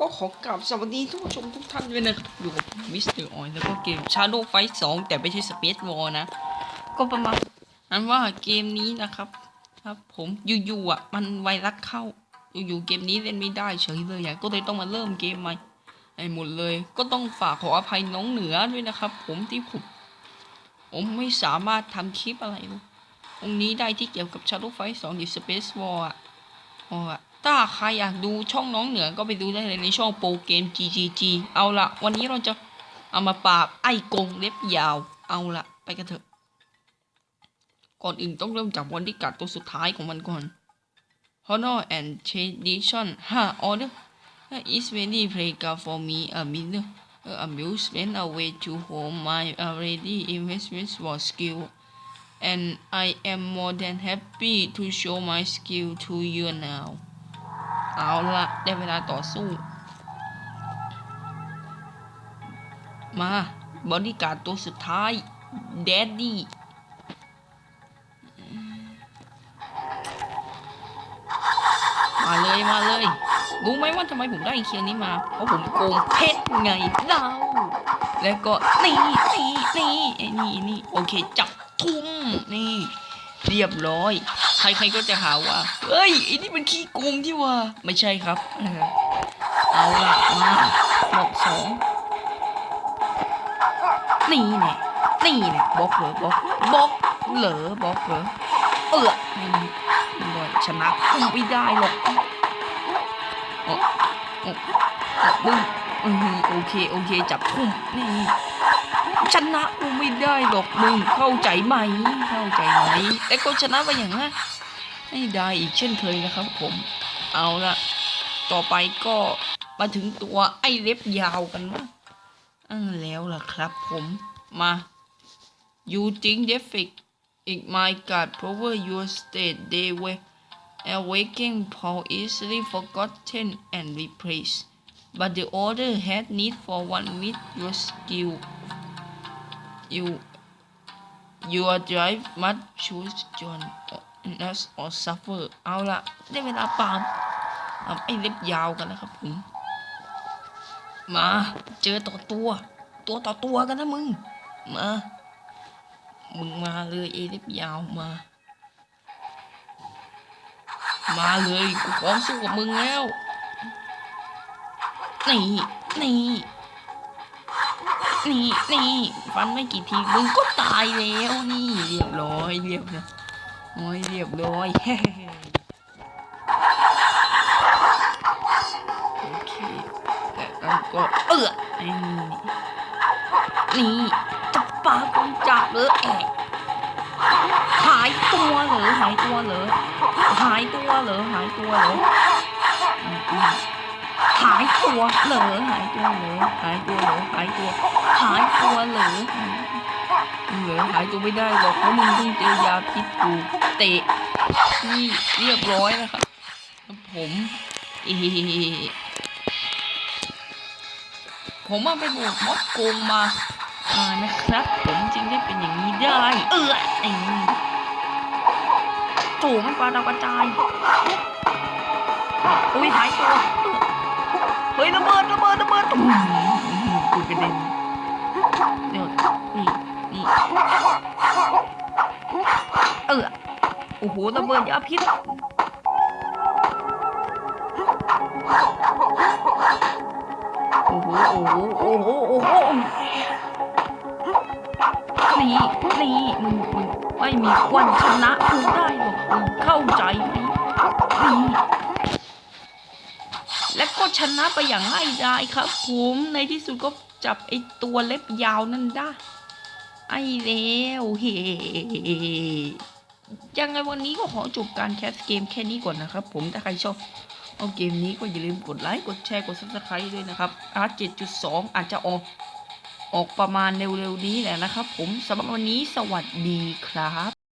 ก็ขอกราบสวัสดีทุกผู้ชมทุกท่านด้วยนะครับอยู่กับมิสเตอร์ออยแล้วก็เกม Shadow Fight 2 แต่ไม่ใช่ Space War นะ ก็ประมาณนั้นว่าเกมนี้นะครับ ครับผมอยู่ๆอะ มันไวรัสเข้า อยู่ๆเกมนี้เล่นไม่ได้เฉยเลยอะก็เลยต้องมาเริ่มเกมใหม่ไอ้หมดเลย ก็ต้องฝากขออภัยน้องเหนือด้วยนะครับ ผมที่ผมผมไม่สามารถทำคลิปอะไรเลยตรงนี้ได้ที่เกี่ยวกับ Shadow Fight 2 หรือ Space War อะอ๋อ ถ้าใครอยากดูช่องน้องเหนือก็ไปดูได้เลยในช่องโปรเกม GGG เอาละวันนี้เราจะเอามาปราบไอ้กงเล็บยาว เอาละไปกันเถอะ ก่อนอื่นต้องเริ่มจากวันที่กัดตัวสุดท้ายของมันก่อน Honor and Tradition 5 Order is very play card for me a minor amusement a way to home my already investment for skill and I am more than happy to show my skill to you now เอาละได้เวลาต่อสู้ มาบอดี้การ์ดตัวสุดท้ายแดดดี้มาเลยมาเลยรู้ไหมว่าทำไมผมได้เคียงนี้มา เพราะผมโกงเพชรไงเล่าแล้วก็นี่นี่นี่ไอ้นี่นี่โอเคจับทุ่มนี่ เรียบร้อย ใครๆก็จะหาว่าเฮ้ยไอ้นี่มันขี้โกงที่ว่า ไม่ใช่ครับเอาละมาหมอกสองนี่แน่นี่แน่บล็อกเหรอบล็อกบล็อกเหรอบล็อกเหรอเออม่ได้ชนะกูไม่ได้หรอกโอ้โอ้โอ้บึ้งโอเคโอเคจับทุ่มนี่ ชนะกูไม่ได้หรอกมึงเข้าใจไหม เข้าใจไหม แต่ก็ชนะไปอย่างนั้นไม่ได้อีกเช่นเคยนะครับผม เอาละต่อไปก็มาถึงตัวไอ้เล็บยาวกันวะอันแล้วล่ะครับผมมา you think defect it my god power your state they were awakening Paul easily forgotten and replaced but the order had need for one with your skill you your drive must choose John us or suffer เอาละได้เวลาปาล์มเอาไอ้เล็บยาวกันแล้วครับผม มาเจอต่อตัว ตัวต่อตัวกันนะมึง มา มึงมาเลยไอ้เล็บยาวมา มาเลยกูพร้อมสู้กับมึงแล้วนี่นี่นี่นี่ ฟันไม่กี่ทีมึงก็ตายแล้วนี่ เรียบร้อยเรียบร้อยโอ้ยเรียบร้อยโอเคแล้วก็เออไอ้นี่นี่จับปลากูจับเลยแอะหายตัวเหรอหายตัวเหรอหายตัวเหรอหายตัวเหรออือ หายตัวเหรอหายตัวเหรอหายตัวเหรอหายตัวหายตัวเหรอเหรอหายตัวไม่ได้หรอกเพราะมึงเพิ่งเจอยาพิษกูเตะนี่เรียบร้อยแล้วครับผมเอผมมาไปบวกมดโกงมามานะครับ ผมจึงได้เป็นอย่างนี้ได้ เออไอ้นี่โถมันปลาดาวกระจายอุ้ยหายตัว เฮ้ยระเบิดระเบิดระเบิดตุ้มกูกระเด็นเดี๋ยวนี่นี่เออโอ้โหระเบิดยาพิษโอ้โหโอ้โหโอ้โหโอ้โหนี่นี่มึงมึงไม่มีวันชนะกูได้หรอกมึงเข้าใจไหมนี่และก็ ชนะไปอย่างง่ายดายครับผมในที่สุดก็จับไอ้ตัวเล็บยาวนั่นได้ ไอ้แล้วเฮ้ยังไงวันนี้ก็ขอจบการแคสเกมแค่นี้ก่อนนะครับผมถ้าใครชอบเอาเกมนี้ก็อย่าลืมกดไลค์กดแชร์กด subscribe ด้วยนะครับอาร์7.2อาจจะออกออกประมาณเร็วๆนี้แหละนะครับผมสำหรับวันนี้สวัสดีครับ